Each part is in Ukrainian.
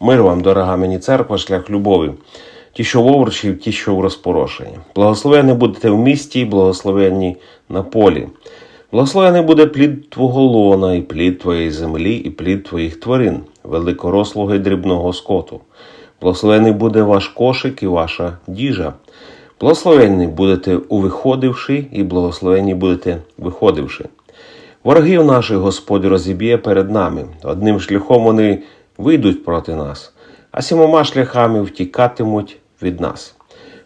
Мир вам, дорога мені церква, шлях любові. Ті, що в овручі, ті, що в розпорошенні. Благословені будете в місті, і благословенні на полі. Благословений буде плід твого лона, і плід твоєї землі, і плід твоїх тварин, великорослого і дрібного скоту. Благословений буде ваш кошик і ваша діжа. Благословенні будете увиходивши, і благословенні будете виходивши. Ворогів наших Господь розіб'є перед нами. Одним шляхом вони вийдуть проти нас, а сімома шляхами втікатимуть від нас.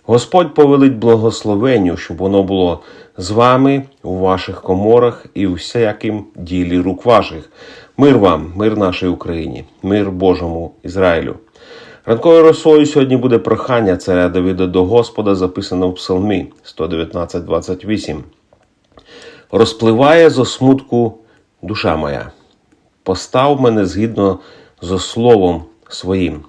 Господь повелить благословенню, щоб воно було з вами у ваших коморах і у всяким ділі рук ваших. Мир вам, мир нашій Україні, мир Божому Ізраїлю. Ранковою росою сьогодні буде прохання царя Давида до Господа, записано в Псалмі 119.28. Розпливає зо смутку душа моя. Постав мене згідно зо словом своїм.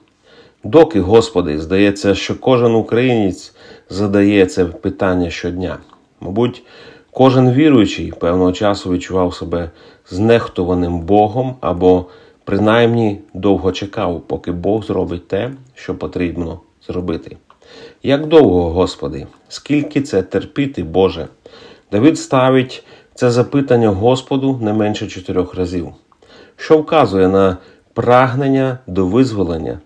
Доки, Господи, здається, що кожен українець задає це питання щодня. Мабуть, кожен віруючий певного часу відчував себе знехтуваним Богом або принаймні довго чекав, поки Бог зробить те, що потрібно зробити. Як довго, Господи, скільки це терпіти, Боже? Давид ставить це запитання Господу не менше чотирьох разів, що вказує на прагнення до визволення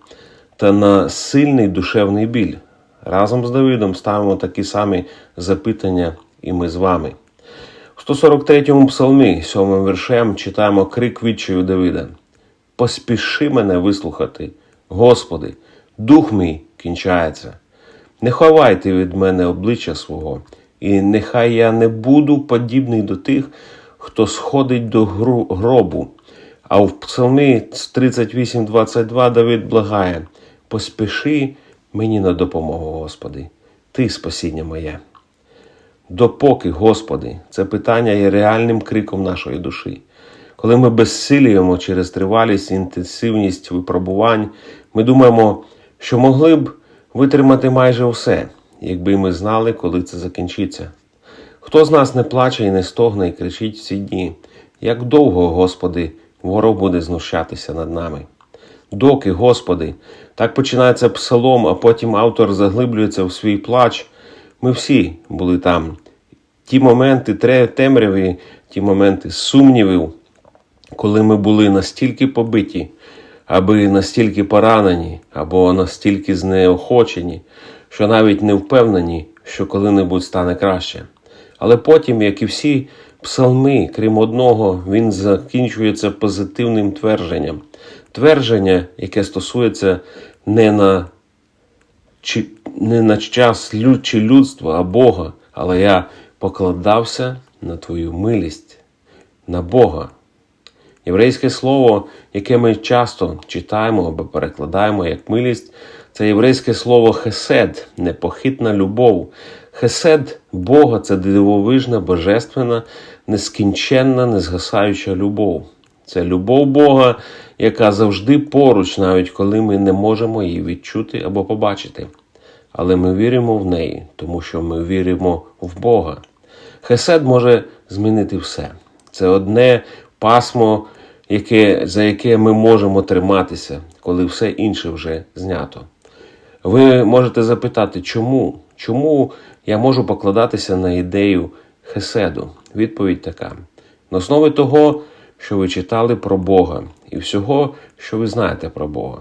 та на сильний душевний біль. Разом з Давидом ставимо такі самі запитання і ми з вами. У 143-му псалмі, 7 віршем, читаємо крик відчаю Давида. Поспіши мене вислухати, Господи, дух мій кінчається. Не ховайте від мене обличчя свого, і нехай я не буду подібний до тих, хто сходить до гробу. А в Псалмі 38.22 Давид благає: Поспіши мені на допомогу, Господи, Ти спасіння моє. Допоки, Господи, це питання є реальним криком нашої душі. Коли ми безсилюємо через тривалість інтенсивність випробувань, ми думаємо, що могли б витримати майже все, якби ми знали, коли це закінчиться. Хто з нас не плаче і не стогне і кричить в ці дні, як довго, Господи, ворог буде знущатися над нами? Доки, Господи, так починається псалом, а потім автор заглиблюється в свій плач. Ми всі були там. Ті моменти темряви, ті моменти сумнівів, коли ми були настільки побиті, аби настільки поранені, або настільки знеохочені, що навіть не впевнені, що коли-небудь стане краще. Але потім, як і всі псалми, крім одного, він закінчується позитивним твердженням. Твердження, яке стосується не на чи не на час люд чи людства, а Бога, але я покладався на Твою милість, на Бога. Єврейське слово, яке ми часто читаємо або перекладаємо як милість, це єврейське слово хесед, непохитна любов. Хесед Бога це дивовижна, божественна, нескінченна, незгасаюча любов. Це любов Бога, яка завжди поруч, навіть коли ми не можемо її відчути або побачити. Але ми віримо в неї, тому що ми віримо в Бога. Хесед може змінити все. Це одне пасмо, яке, за яке ми можемо триматися, коли все інше вже знято. Ви можете запитати, чому? Чому я можу покладатися на ідею Хеседу? Відповідь така: на основі того, що ви читали про Бога, і всього, що ви знаєте про Бога.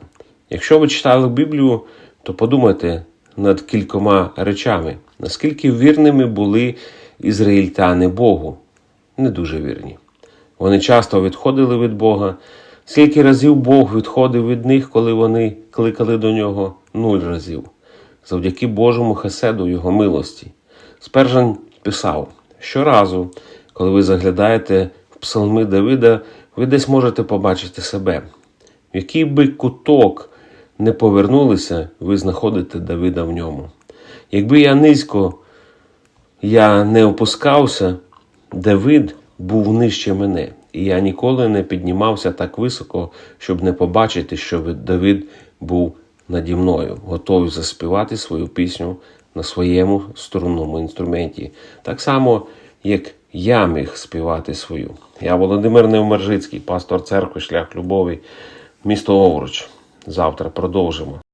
Якщо ви читали Біблію, то подумайте над кількома речами, наскільки вірними були ізраїльтяни Богу. Не дуже вірні. Вони часто відходили від Бога. Скільки разів Бог відходив від них, коли вони кликали до нього? Нуль разів. Завдяки Божому хеседу Його милості. Спержен писав: щоразу, коли ви заглядаєте в псалми Давида, ви десь можете побачити себе. В який би куток не повернулися, ви знаходите Давида в ньому. Якби я низько я не опускався, Давид був нижче мене, і я ніколи не піднімався так високо, щоб не побачити, що Давид був наді мною, готовий заспівати свою пісню на своєму струнному інструменті, так само, як я міг співати свою. Я Володимир Невмержицький, пастор церкви Шлях Любові, місто Овруч. завтра продовжимо.